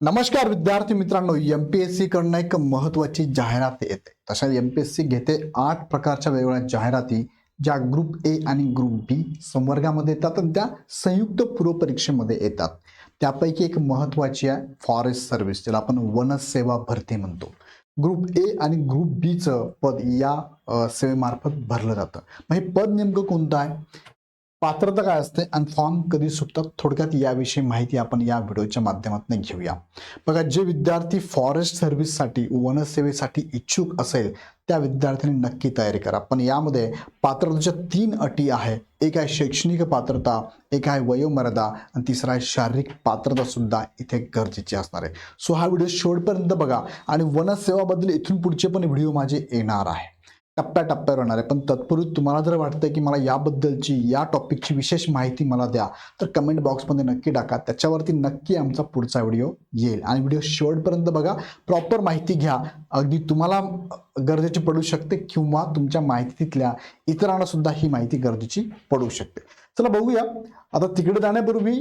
नमस्कार विद्यार्थी मित्रांनो एम पी एस सी कडनं एक महत्वाची जाहिरात येते. तशा एम पी एस सी घेते आठ प्रकारच्या वेगवेगळ्या जाहिराती ज्या ग्रुप ए आणि ग्रुप बी संवर्गामध्ये येतात आणि त्या संयुक्त पूर्वपरीक्षेमध्ये येतात. त्यापैकी एक महत्वाची आहे फॉरेस्ट सर्व्हिस ज्याला आपण वनसेवा भरती म्हणतो. ग्रुप ए आणि ग्रुप बीचं पद या सेवेमार्फत भरलं जातं. मग हे पद नेमकं कोणतं आहे? पात्रता काय असते? आणि फॉर्म कधी सुटतात? थोडक्यात याविषयी माहिती आपण या व्हिडिओच्या माध्यमातून घेऊया. बघा जे विद्यार्थी फॉरेस्ट सर्व्हिससाठी वनसेवेसाठी इच्छुक असेल त्या विद्यार्थ्यांनी नक्की तयारी करा. पण यामध्ये पात्रतेच्या तीन अटी आहे एक आहे शैक्षणिक पात्रता एक आहे वयोमर्यादा आणि तिसरा आहे शारीरिक पात्रता सुद्धा इथे गरजेची असणार आहे. सो हा व्हिडिओ शेवटपर्यंत बघा. आणि वनसेवाबद्दल इथून पुढचे पण व्हिडिओ माझे येणार आहे टप्प्याटप्प्यावर येणार आहे. पण तत्पूर्वी तुम्हाला जर वाटतं की मला याबद्दलची या टॉपिकची विशेष माहिती मला द्या तर कमेंट बॉक्समध्ये नक्की टाका. त्याच्यावरती नक्की आमचा पुढचा व्हिडिओ येईल. आणि व्हिडिओ शेवटपर्यंत बघा प्रॉपर माहिती घ्या. अगदी तुम्हाला गरजेची पडू शकते किंवा तुमच्या माहितीतल्या इतरांना सुद्धा ही माहिती गरजेची पडू शकते. चला बघूया. आता तिकडे जाण्यापूर्वी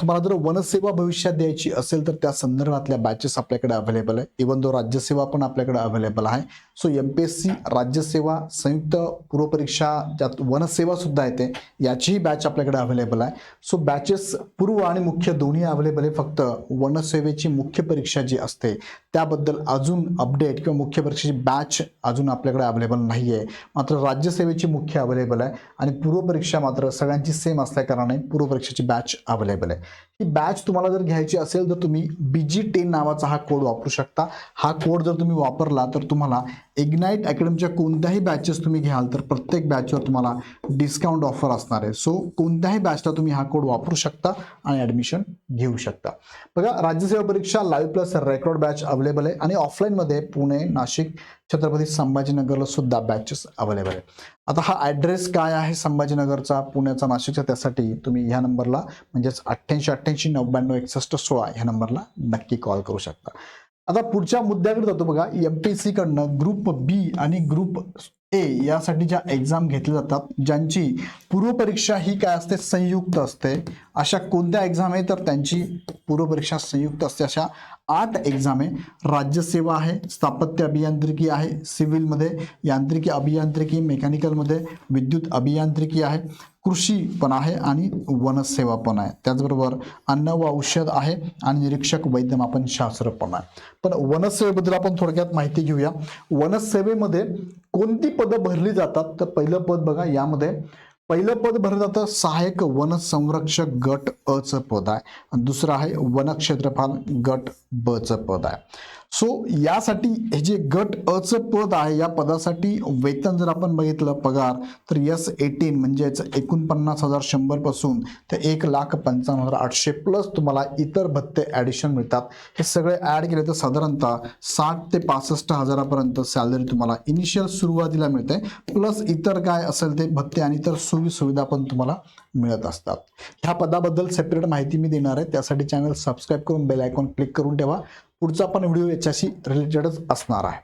तुम्हाला जर वनसेवा भविष्यात द्यायची असेल तर त्या संदर्भातल्या बॅचेस आपल्याकडे अवेलेबल आहे इवन दो राज्यसेवा पण आपल्याकडे अवेलेबल आहे. So M P S C राज्यसेवा संयुक्त पूर्वपरीक्षा ज्यात वनसेवा सुद्धा येते याचीही बॅच आपल्याकडे अवेलेबल आहे. सो बॅचेस पूर्व आणि मुख्य दोन्ही अवेलेबल आहे. फक्त वनसेवेची मुख्य परीक्षा जी असते त्याबद्दल अजून अपडेट किंवा मुख्य परीक्षेची बॅच अजून आपल्याकडे अवेलेबल नाही आहे मात्र राज्यसेवेची मुख्य अवेलेबल आहे. आणि पूर्वपरीक्षा मात्र सगळ्यांची सेम असल्याकारणाने पूर्वपरीक्षेची बॅच अवेलेबल आहे. ही बॅच तुम्हाला जर घ्यायची असेल तर तुम्ही बी जी टेन नावाचा हा कोड वापरू शकता. हा कोड जर तुम्ही वापरला तर तुम्हाला इग्नाईट अकॅडमीच्या कोणत्याही बॅचेस तुम्ही घ्याल तर प्रत्येक बॅचवर तुम्हाला डिस्काउंट ऑफर असणार आहे. सो कोणत्याही बॅचला तुम्ही हा कोड वापरू शकता आणि ॲडमिशन घेऊ शकता. बघा राज्यसेवा परीक्षा live plus record batch available आहे आणि ऑफलाईनमध्ये पुणे नाशिक छत्रपती संभाजीनगरला सुद्धा बॅचेस अवेलेबल आहे आता हा ॲड्रेस काय आहे संभाजीनगरचा पुण्याचा नाशिकचा त्यासाठी तुम्ही ह्या नंबरला म्हणजेच अठ्ठ्याऐंशी अठ्ठ्याऐंशी नव्याण्णव एकसष्ट सोळा ह्या नंबरला नक्की कॉल करू शकता. आता पुढच्या मुद्द्याकडे जातो बघा. एम पी सी कडनं ग्रुप बी आणि ग्रुप ए यासाठी ज्या एक्झाम घेतल्या जातात ज्यांची पूर्वपरीक्षा ही काय असते? संयुक्त असते. अशा कोणत्या एक्झाम आहे तर त्यांची पूर्वपरीक्षा संयुक्त असते. अशा आठ एक्झाम आहे राज्यसेवा आहे स्थापत्य अभियांत्रिकी आहे सिव्हिलमध्ये यांत्रिकी अभियांत्रिकी मेकॅनिकलमध्ये विद्युत अभियांत्रिकी आहे कृषी पण आहे आणि वनसेवा पण आहे. त्याचबरोबर अन्न व औषध आहे आणि निरीक्षक वैद्यमापन शास्त्र पण आहे. पण वनसेवेबद्दल आपण थोडक्यात माहिती घेऊया. वनसेवेमध्ये कोणती पदं भरली जातात? तर पहिलं पद बघा यामध्ये पहिलं पद भरलं जातं सहाय्यक वन संरक्षक गट अ पद आहे. दुसरं आहे वनक्षेत्रपाल गट ब पद आहे. सो यासाठी हे जे गट अचं पद आहे या पदासाठी वेतन जर आपण बघितलं पगार तर यस एटीन म्हणजेच एकोणपन्नास हजार शंभरपासून ते एक लाख पंचावन्न हजार आठशे प्लस तुम्हाला इतर भत्ते ॲडिशन मिळतात. हे सगळे ॲड केले तर साधारणतः साठ ते पासष्ट हजारापर्यंत सॅलरी तुम्हाला इनिशियल सुरुवातीला मिळते. प्लस इतर काय असेल ते भत्ते आणि इतर सोयी सुविधा पण तुम्हाला मिळत असतात. ह्या पदाबद्दल सेपरेट माहिती मी देणार आहे. त्यासाठी चॅनल सबस्क्राईब करून बेल आयकॉन क्लिक करून ठेवा. पुढचा पण व्हिडिओ याच्याशी रिलेटेडच असणार आहे.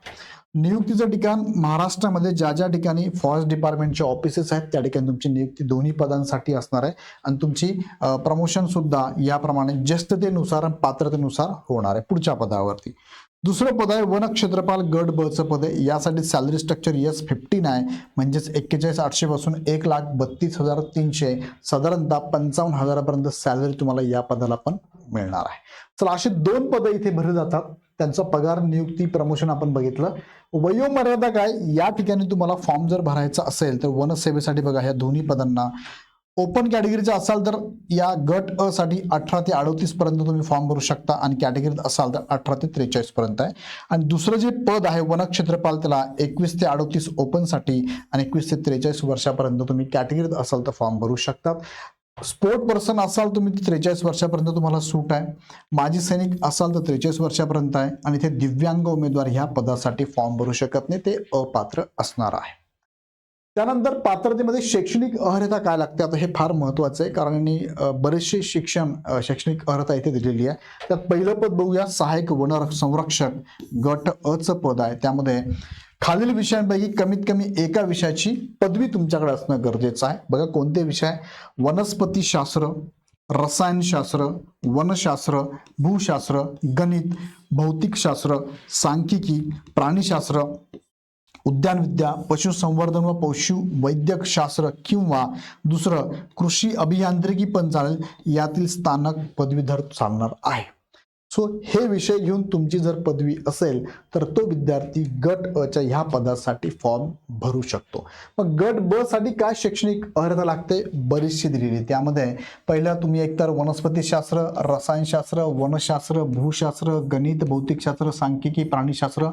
नियुक्तीचं ठिकाण महाराष्ट्रामध्ये ज्या ज्या ठिकाणी फॉरेस्ट डिपार्टमेंटचे ऑफिसेस आहेत त्या ठिकाणी तुमची नियुक्ती दोन्ही पदांसाठी असणार आहे. आणि तुमची प्रमोशन सुद्धा याप्रमाणे ज्येष्ठतेनुसार आणि पात्रतेनुसार होणार आहे पुढच्या पदावरती. दुसरं पद आहे वन क्षेत्रपाल गट बचं पद आहे. यासाठी सॅलरी स्ट्रक्चर यस फिफ्टीन आहे. म्हणजेच एक्केचाळीस आठशे पासून एक लाख बत्तीस हजार तीनशे. साधारणतः पंचावन्न हजारापर्यंत सॅलरी तुम्हाला या पदाला पण मिळणार आहे. चला असे दोन पदं इथे भरली जातात. त्यांचा पगार नियुक्ती प्रमोशन आपण बघितलं. वयोमर्यादा काय? या ठिकाणी तुम्हाला फॉर्म जर भरायचा असेल तर वनसेवेसाठी बघा ह्या दोन्ही पदांना. ओपन कॅटेगरीचा असाल तर या गट अ साठी अठरा ते अडोतीस पर्यंत तुम्ही फॉर्म भरू शकता आणि कॅटेगरीत असाल तर अठरा ते त्रेचाळीस पर्यंत आहे. आणि दुसरं जे पद आहे वनक्षेत्रपाल त्याला एकवीस ते अडोतीस ओपनसाठी आणि एकवीस ते त्रेचाळीस वर्षापर्यंत तुम्ही कॅटेगरीत असाल तर फॉर्म भरू शकतात. स्पोर्ट पर्सन असाल तुम्ही त्रेचाळीस वर्षापर्यंत तुम्हाला सूट आहे. माजी सैनिक असाल तर त्रेचाळीस वर्षापर्यंत आहे. आणि ते दिव्यांग उमेदवार ह्या पदासाठी फॉर्म भरू शकत नाही. ते अपात्र असणार आहे. त्यानंतर पात्रतेमध्ये शैक्षणिक अर्हता काय लागते? आता हे फार महत्त्वाचं आहे. कारण बरेचसे शिक्षण शैक्षणिक अर्हता इथे दिलेली आहे. त्यात पहिलं पद बघूया. सहाय्यक वन संरक्षक गट अ पद आहे. त्यामध्ये खालील विषयांपैकी कमीत कमी एका विषयाची पदवी तुमच्याकडे असणं गरजेचं आहे. बघा कोणते विषय वनस्पतीशास्त्र रसायनशास्त्र वनशास्त्र भूशास्त्र गणित भौतिकशास्त्र सांख्यिकी प्राणीशास्त्र उद्यानविद्या पशुसंवर्धन व पशु वैद्यक शास्त्र किंवा दुसरं कृषी अभियांत्रिकी पण चालेल. यातील स्थानक पदवीधर चालणार आहे. सो हे विषय घेऊन तुमची जर पदवी असेल तर तो विद्यार्थी गट अ च्या ह्या पदासाठी फॉर्म भरू शकतो. मग गट ब साठी काय शैक्षणिक अर्हता लागते? बरीचशी दिलेली त्यामध्ये पहिला तुम्ही एकतर वनस्पतीशास्त्र रसायनशास्त्र वनशास्त्र भूशास्त्र गणित भौतिकशास्त्र सांख्यिकी प्राणीशास्त्र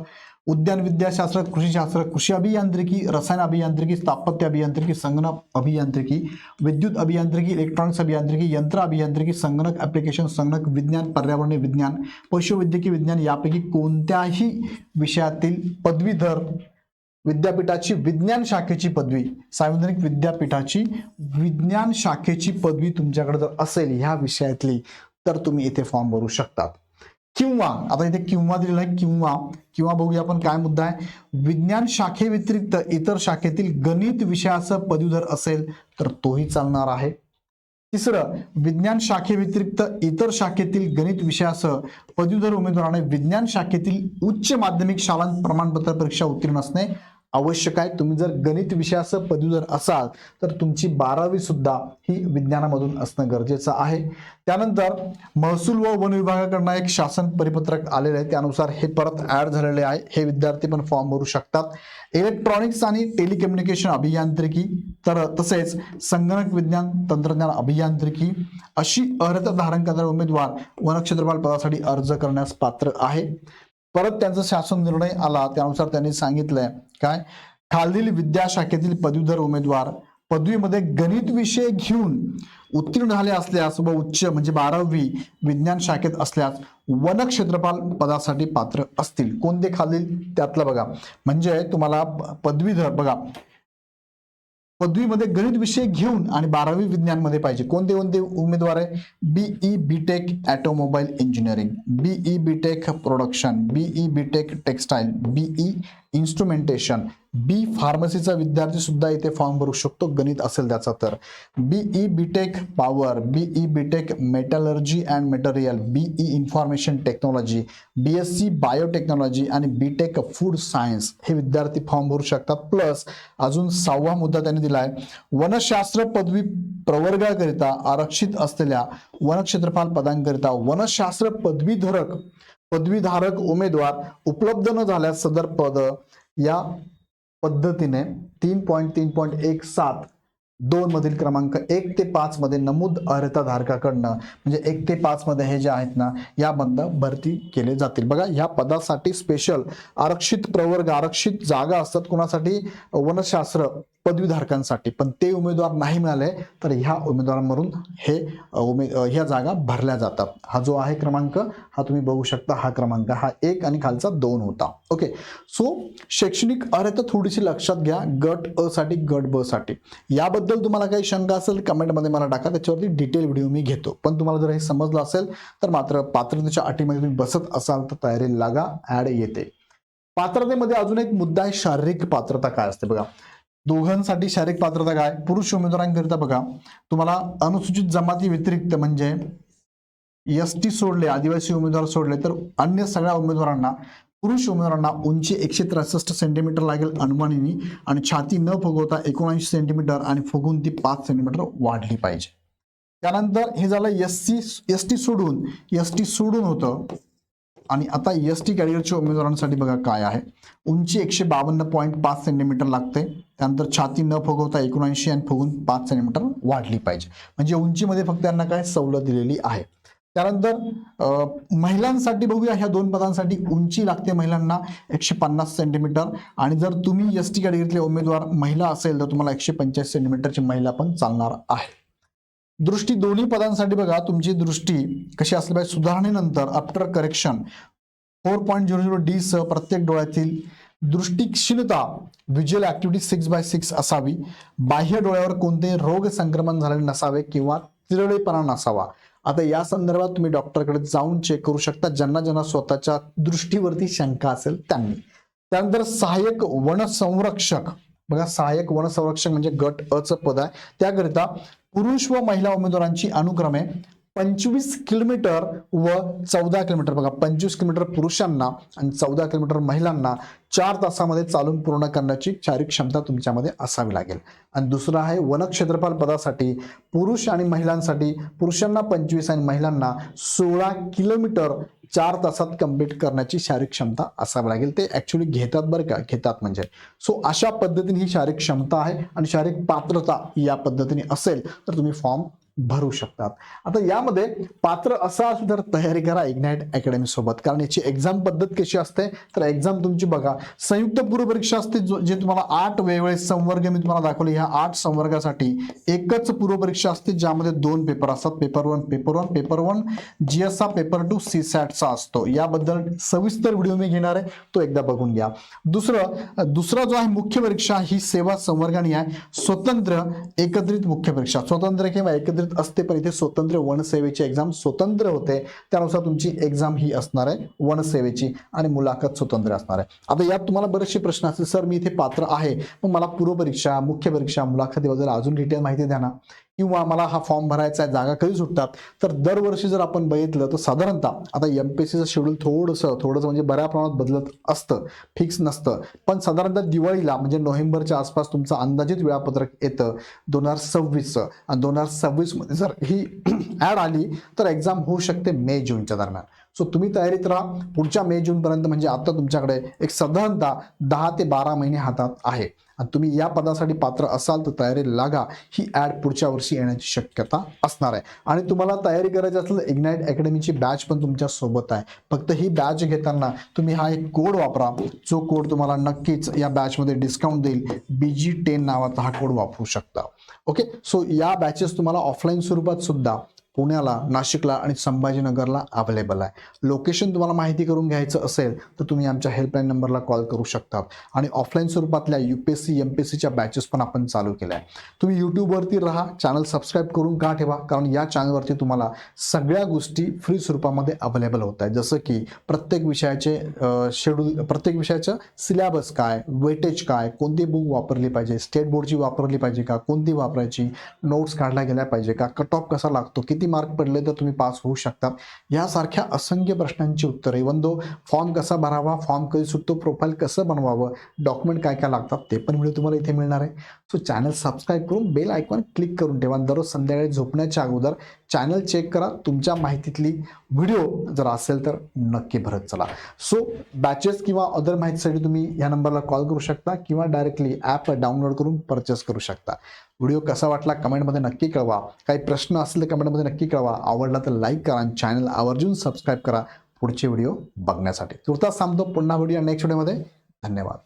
उद्यान विद्याशास्त्र कृषीशास्त्र कृषी अभियांत्रिकी रसायन अभियांत्रिकी स्थापत्य अभियांत्रिकी संगणक अभियांत्रिकी विद्युत अभियांत्रिकी इलेक्ट्रॉनिक्स अभियांत्रिकी यंत्र अभियांत्रिकी संगणक ॲप्लिकेशन संगणक विज्ञान पर्यावरणीय विज्ञान पशुवैद्यकीय विज्ञान यापैकी कोणत्याही विषयातील पदवीधर विद्यापीठाची विज्ञान शाखेची पदवी सार्वजनिक विद्यापीठाची विज्ञान शाखेची पदवी तुमच्याकडे जर असेल ह्या विषयातली तर तुम्ही इथे फॉर्म भरू शकतात. किंवा आता इथे किंवा दिलेला आहे किंवा. किंवा बघूया आपण काय मुद्दा आहे. विज्ञान शाखेव्यतिरिक्त इतर शाखेतील गणित विषयाचं पदवीधर असेल तर तोही चालणार आहे. तिसरं विज्ञान शाखेव्यतिरिक्त इतर शाखेतील गणित विषयासह पदवीधर उमेदवाराने विज्ञान शाखेतील उच्च माध्यमिक शाळांत प्रमाणपत्र परीक्षा उत्तीर्ण असणे आवश्यक आहे तुम्ही जर गणित विषयाचं पदवीधर असाल तर तुमची बारावी सुद्धा ही विज्ञानामधून असणं गरजेचं आहे. त्यानंतर महसूल व वन विभागाकडनं एक शासन परिपत्रक आलेलं आहे. त्यानुसार हे परत ऍड झालेले आहे. हे विद्यार्थी पण फॉर्म भरू शकतात. इलेक्ट्रॉनिक्स आणि टेलिकम्युनिकेशन अभियांत्रिकी तर तसेच संगणक विज्ञान तंत्रज्ञान अभियांत्रिकी अशी अर्हता धारण करणारे उमेदवार वनक्षेत्रपाल पदासाठी अर्ज करण्यास पात्र आहे. परत त्यांचा शासन निर्णय आला त्यानुसार त्यांनी सांगितलंय काय? खालील विद्याशाखेतील पदवीधर उमेदवार पदवीमध्ये गणित विषय घेऊन उत्तीर्ण झाले असल्यास व उच्च म्हणजे बारावी विज्ञान शाखेत असल्यास वन क्षेत्रपाल पदासाठी पात्र असतील. कोणते खालील त्यातलं बघा. म्हणजे तुम्हाला पदवीधर बघा. पदवीमध्ये गणित विषय घेऊन आणि बारावी विज्ञानमध्ये पाहिजे. कोणते कोणते उमेदवार आहे? BE BTech automobile engineering BE tech production BE BTech textile BE instrumentation. B फार्मसीचा विद्यार्थी सुद्धा इथे फॉर्म भरू शकतो गणित असेल त्याचा तर. BE BTech power BE BTech metallurgy and material BE information technology B S C biotechnology आणि बीटेक फूड सायन्स हे विद्यार्थी फॉर्म भरू शकतात. प्लस अजून सहावा मुद्दा त्यांनी दिलाय वनशास्त्र पदवी प्रवर्गाकरिता आरक्षित असलेल्या वनक्षेत्रपाल पदांकरिता वनशास्त्र पदवीधरक पदवीधारक उमेदवार उपलब्ध न झाल्यास सदर पद या पद्धतीने तीन पॉईंट तीन पॉईंट एक सात दोन मधील क्रमांक एक ते पाच मध्ये नमूद अर्हता धारकाकडनं म्हणजे एक ते पाच मध्ये हे जे आहेत ना यामधनं भरती केले जातील. बघा ह्या पदासाठी स्पेशल आरक्षित प्रवर्ग आरक्षित जागा असतात कोणासाठी? वनशास्त्र पदवीधारकांसाठी. पण ते उमेदवार नाही मिळाले तर ह्या उमेदवारांवरून हे उमेद उमे ह्या जागा भरल्या जातात. हा जो आहे क्रमांक हा तुम्ही बघू शकता हा क्रमांक हा एक आणि खालचा दोन होता. ओके. सो शैक्षणिक अर्हता थोडीशी लक्षात घ्या गट अ साठी गट ब साठी. याबद्दल तुम्हाला काही शंका असेल कमेंटमध्ये मला टाका त्याच्यावरती डिटेल व्हिडिओ मी घेतो. पण तुम्हाला जर हे समजलं असेल तर मात्र पात्रतेच्या अटीमध्ये तुम्ही बसत असाल तर तयारी लागा ऍड येते. पात्रतेमध्ये अजून एक मुद्दा आहे शारीरिक पात्रता काय असते बघा. दोघांसाठी शारीरिक पात्रता काय? पुरुष उमेदवारांकरिता बघा. तुम्हाला अनुसूचित जमाती व्यतिरिक्त म्हणजे एस टी सोडले आदिवासी उमेदवार सोडले तर अन्य सगळ्या उमेदवारांना पुरुष उमेदवारांना उंची एकशे त्रेसष्ट सेंटीमीटर लागेल अनुमानिनी आणि छाती न फुगवता एकोणऐंशी सेंटीमीटर आणि फुगून ती पाच सेंटीमीटर वाढली पाहिजे. त्यानंतर हे झालं एस सी एस टी सोडून एस टी सोडून होतं. आणि आता एस टी कॅरियरच्या उमेदवारांसाठी बघा काय आहे. उंची एकशे बावन्न पॉईंट पाच सेंटीमीटर लागते. त्यानंतर छाती न फुगवता एकोणऐंशी आणि फुगून पाच सेंटीमीटर वाढली पाहिजे. म्हणजे उंचीमध्ये फक्त त्यांना काय सवलत दिलेली आहे. त्यानंतर महिलांसाठी बघूया. ह्या दोन पदांसाठी उंची लागते महिलांना एकशे पन्नास सेंटीमीटर आणि जर तुम्ही एस टी कॅटेगरीतले उमेदवार महिला असेल तर तुम्हाला एकशे पंचाळीस सेंटीमीटरची महिला पण चालणार आहे. दृष्टी दोन्ही पदांसाठी बघा तुमची दृष्टी कशी असली पाहिजे. सुधारणेनंतर after correction four point zero zero D सह प्रत्येक डोळ्यातील दृष्टिक्षीणता visual activity six by six असावी. बाह्य डोळ्यावर कोणतेही रोग संक्रमण झालेले नसावे किंवा तिरळेपणा नसावा. आता या संदर्भात तुम्ही डॉक्टरकडे जाऊन चेक करू शकता. ज्यांना ज्यांना स्वतःच्या दृष्टीवरती शंका असेल त्यांनी. त्यानंतर सहाय्यक वन संरक्षक बघा सहाय्यक वनसंरक्षक म्हणजे गट अ पद आहे. त्याकरिता पुरुष व महिला उमेदवारांची अनुक्रमे पंचवीस किलोमीटर व चौदा किलोमीटर. बघा पंचवीस किलोमीटर पुरुषांना आणि चौदा किलोमीटर महिलांना चार तासामध्ये चालून पूर्ण करण्याची शारीरिक क्षमता तुमच्यामध्ये असावी लागेल. आणि दुसरं आहे वनक्षेत्रपाल पदासाठी पुरुष आणि महिलांसाठी पुरुषांना पंचवीस आणि महिलांना सोळा किलोमीटर चार तासात कंप्लीट करण्याची शारीरिक क्षमता असावी लागेल. ते ऍक्च्युली घेतात बरं का घेतात म्हणजे. सो अशा पद्धतीने ही शारीरिक क्षमता आहे आणि शारीरिक पात्रता या पद्धतीने असेल तर तुम्ही फॉर्म भरू शकतात. आता यामध्ये पात्र असा असू तर तयारी करा इग्नाइट अकॅडमी सोबत. कारण याची एक्झाम पद्धत कशी असते? तर एक्झाम तुमची बघा. संयुक्त पूर्व परीक्षा असते जे तुम्हाला आठ वेगवेगळे संवर्ग मी तुम्हाला दाखवले ह्या आठ संवर्गासाठी एकच पूर्व परीक्षा असते ज्यामध्ये दोन पेपर असतात. Paper one paper one paper one जीएसचा paper two C सॅटचा असतो. याबद्दल सविस्तर व्हिडिओ मी घेणार आहे. तो एकदा बघून घ्या. दुसरं दुसरा जो आहे मुख्य परीक्षा ही सेवा संवर्गाने आहे. स्वतंत्र एकत्रित मुख्य परीक्षा. स्वतंत्र किंवा एकत्रित असते पण इथे स्वतंत्र वनसेवेची एक्झाम स्वतंत्र होते. त्यानुसार तुमची एक्झाम ही असणार आहे वनसेवेची आणि मुलाखत स्वतंत्र असणार आहे. आता यात तुम्हाला बरेचसे प्रश्न असतील. सर मी इथे पात्र आहे. मग मला पूर्व परीक्षा मुख्य परीक्षा मुलाखतीबद्दल अजून डिटेल माहिती द्या ना. किंवा मला हा फॉर्म भरायचा आहे जागा कधी सुटतात? तर दरवर्षी जर आपण बघितलं तर साधारणतः आता एम पी एस सीचं शेड्यूल थोडंसं थोडंसं म्हणजे बऱ्या प्रमाणात बदलत असतं फिक्स नसतं. पण साधारणतः दिवाळीला म्हणजे नोव्हेंबरच्या आसपास तुमचं अंदाजित वेळापत्रक येतं दोन हजार सव्वीसचं. आणि दोन हजार सव्वीसमध्ये जर ही ॲड आली तर एक्झाम होऊ शकते मे जूनच्या दरम्यान. सो तुम्ही तयारीत राहा. पुढच्या मे जूनपर्यंत म्हणजे आता तुमच्याकडे एक साधारणतः दहा ते बारा महिने हातात आहे. आणि तुम्ही या पदासाठी पात्र असाल तर तयारी लागा. ही ॲड पुढच्या वर्षी येण्याची शक्यता असणार आहे. आणि तुम्हाला तयारी करायची असेल तर अकॅडमीची बॅच पण तुमच्यासोबत आहे. फक्त ही बॅच घेताना तुम्ही हा एक कोड वापरा. जो कोड तुम्हाला नक्कीच या बॅचमध्ये डिस्काउंट देईल. बी जी टेन नावाचा हा कोड वापरू शकता. ओके सो या बॅचेस तुम्हाला ऑफलाईन स्वरूपात सुद्धा पुण्याला नाशिकला आणि संभाजीनगरला अवेलेबल आहे. लोकेशन तुम्हाला माहिती करून घ्यायचं असेल तर तुम्ही आमच्या हेल्पलाईन नंबरला कॉल करू शकतात. आणि offline स्वरूपातल्या U P S C M P S सीच्या बॅचेस पण आपण चालू केल्या आहे तुम्ही यूट्यूबवरती राहा चॅनल सबस्क्राईब करून का ठेवा? कारण या चॅनलवरती तुम्हाला सगळ्या गोष्टी फ्री स्वरूपामध्ये अवेलेबल होत आहेत. जसं की प्रत्येक विषयाचे शेड्यूल प्रत्येक विषयाचं सिलेबस काय वेटेज काय कोणती बुक वापरली पाहिजे स्टेट बोर्डची वापरली पाहिजे का कोणती वापरायची नोट्स काढल्या गेल्या पाहिजे का कट ऑफ कसा लागतो किती मार्क पडले तर तुम्ही पास होऊ शकता? यासारख्या असंख्य प्रश्नांची उत्तरे. इवन दो फॉर्म कसा भरावा फॉर्म कधी सुटतो प्रोफाईल कसं बनवावं डॉक्युमेंट काय काय लागतात ते पण व्हिडिओ तुम्हाला इथे मिळणार आहे. सो चॅनल सबस्क्राईब करून बेल आयकॉन क्लिक करून ठेवा. दररोज संध्याकाळी झोपण्याच्या अगोदर चॅनल चेक करा. तुमच्या माहितीतली व्हिडिओ जर असेल तर नक्की भरत चला. सो बॅचेस किंवा अदर माहितीसाठी तुम्ही या नंबरला कॉल करू शकता किंवा डायरेक्टली ॲप डाउनलोड करून परचेस करू शकता. व्हिडिओ कसा वाटला कमेंटमध्ये नक्की कळवा. काही प्रश्न असले कमेंटमध्ये नक्की कळवा. आवडला तर लाईक करा आणि चॅनल आवर्जून सबस्क्राईब करा. पुढचे व्हिडिओ बघण्यासाठी. तुर्तास सांगतो पुन्हा व्हिडिओ नेक्स्ट व्हिडिओमध्ये धन्यवाद.